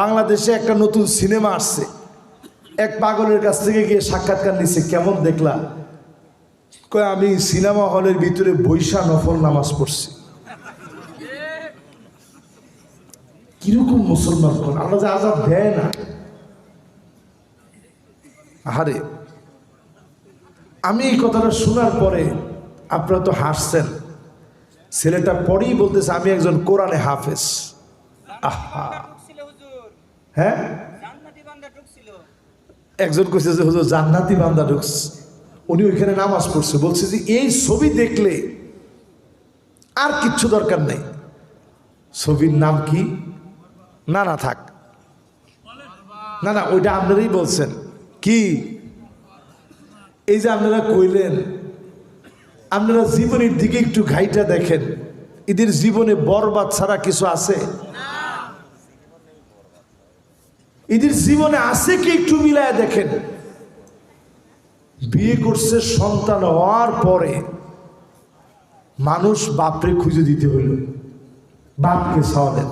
বাংলাদেশে একটা নতুন সিনেমা আসছে। এক পাগলের কাছ থেকে গিয়ে সাক্ষাৎকার নিচ্ছে কেমন দেখলা? কয়, আমি সিনেমা হলের ভিতরে বৈশা নফল নামাজ পড়ছি। কীরকম মুসলমান কোন? আল্লাহ যে আজাদ দেয় না। আহারে, আমি এই কথাটা শোনার পরে আপনারা তো হাসছেন। ছেলেটা পরেই বলতেছে, আমি একজন কোরআনে হাফেজ। আহা। হ্যাঁ? একজন কইছে যে, হুজুর, জান্নাতি বান্দা ঢুকস উনি ওইখানে নামাজ পড়ছে। বলছে যে, এই ছবি দেখলে আর কিচ্ছু দরকার নেই। ছবির নাম কি? না না থাক। না না, ওইটা আপনারাই বলছেন। কি? এই যে আপনারা কইলেন, আপনারা জীবনের দিকে একটু ঘাইটা দেখেন। এদের জীবনে বরবাদ ছাড়া কিছু আছে? এদের জীবনে আছে কি একটু মিলায় দেখেন। বিয়ে করছে সন্তান হওয়ার পরে মানুষ বাপরে খুঁজে দিতে হইল। বাপকে সাওয়ালেন।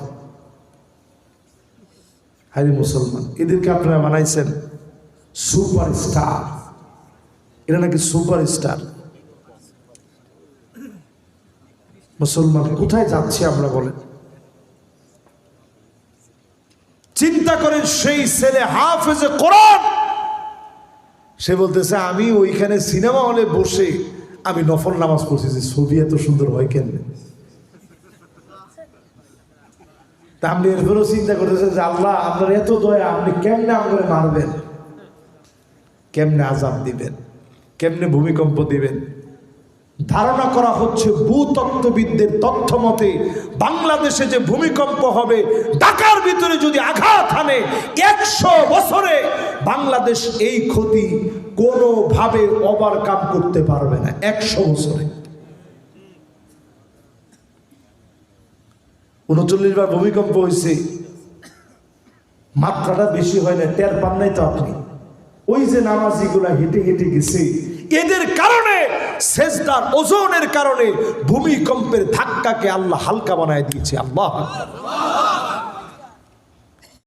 হারি মুসলমান, এদেরকে আপনারা বানাইছেন সুপার স্টার এরা নাকি সুপার স্টার মুসলমান, কোথায় যাচ্ছি আমরা বলেন? চিন্তা করেন, সেই ছেলে হাফেজে কোরআন। সে বলতেছে, আমি ওইখানে সিনেমা হলে বসে আমি নফল নামাজ পড়ছি, যে ছবি এত সুন্দর হয় কেন তা আপনি এরপরেও চিন্তা করতেছেন যে, আল্লাহ, আপনার এত দয়া, আপনি কেমনে আমাকে মারবেন? কেমনে আজাব দিবেন? কেমনে ভূমিকম্প দিবেন? ধারণা করা হচ্ছে ভূতত্ত্ববিদদের তথ্য মতে বাংলাদেশে যে ভূমিকম্প হবে, ঢাকার ভিতরে যদি আঘাত হানে একশো বছরে, বাংলাদেশ এই ক্ষতি কোনোভাবে ওভারকাম করতে পারবে না, একশো বছরে। উনচল্লিশ বার ভূমিকম্প হয়েছে, মাত্রাটা বেশি হয় না, টের পান নাই তো আপনি। ওই যে নামাজিগুলা হেঁটে হেঁটে গেছে এদের কারণে সেজদার ওজনের কারণে ভূমিকম্পের ধাক্কাকে আল্লাহ হালকা বানায় দিয়েছে। আল্লাহ।